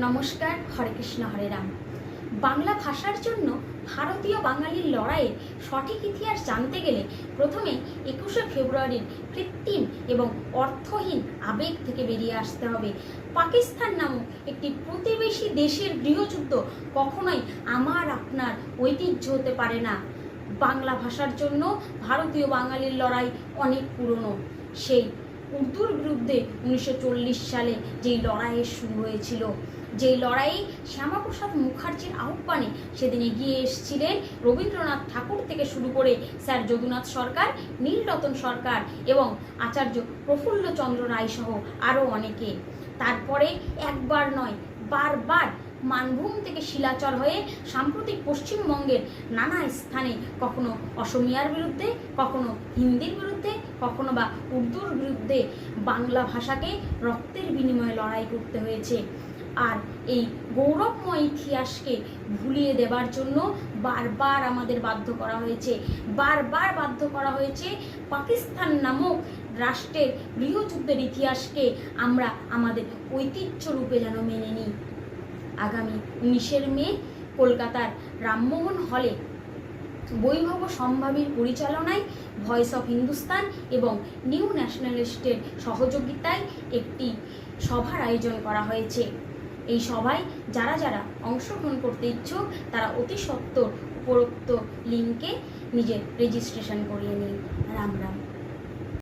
নমস্কার, হরে কৃষ্ণ, হরে রাম। বাংলা ভাষার জন্য ভারতীয় বাঙালির লড়াইয়ের সঠিক ইতিহাস জানতে গেলে প্রথমে একুশে ফেব্রুয়ারির কৃত্রিম এবং অর্থহীন আবেগ থেকে বেরিয়ে আসতে হবে। পাকিস্তান নামক একটি প্রতিবেশী দেশের গৃহযুদ্ধ কখনোই আমার, আপনার ঐতিহ্য হতে পারে না। বাংলা ভাষার জন্য ভারতীয় বাঙালির লড়াই অনেক পুরনো। সেই উর্দুর বিরুদ্ধে উনিশশো চল্লিশ সালে যেই লড়াইয়ের শুরু হয়েছিল যেই লড়াই শ্যামাপ্রসাদ মুখার্জির আহ্বানে সেদিন এগিয়ে এসেছিলেন রবীন্দ্রনাথ ঠাকুর থেকে শুরু করে স্যার যদুনাথ সরকার, নীলরতন সরকার এবং আচার্য প্রফুল্লচন্দ্র রায় সহ আরও অনেকে। তারপরে একবার নয়, বারবার মানভূম থেকে শিলাচর হয়ে সাম্প্রতিক পশ্চিমবঙ্গের নানা স্থানে, কখনো অসমিয়ার বিরুদ্ধে, কখনো হিন্দির বিরুদ্ধে, কখনো বা উর্দুর বিরুদ্ধে বাংলা ভাষাকে রক্তের বিনিময়ে লড়াই করতে হয়েছে। আর এই গৌরবময় ইতিহাসকে ভুলিয়ে দেবার জন্য বারবার আমাদের বাধ্য করা হয়েছে। বারবার বাধ্য করা হয়েছে পাকিস্তান নামক রাষ্ট্রের গৃহযুদ্ধের ইতিহাসকে আমরা আমাদের ঐতিহ্য রূপে যেন মেনে নিই। আগামী উনিশের মে কলকাতার রামমোহন হলে বৈভব সম্ভাবীর পরিচালনায় ভয়েস অফ হিন্দুস্তান এবং নিউ ন্যাশনালিস্টের সহযোগিতায় একটি সভার আয়োজন করা হয়েছে। এই সবাই যারা যারা অংশগ্রহণ করতে ইচ্ছুক, তারা অতি সত্বর উপরোক্ত লিঙ্কে নিজের রেজিস্ট্রেশন করিয়ে নিন। রাম রাম।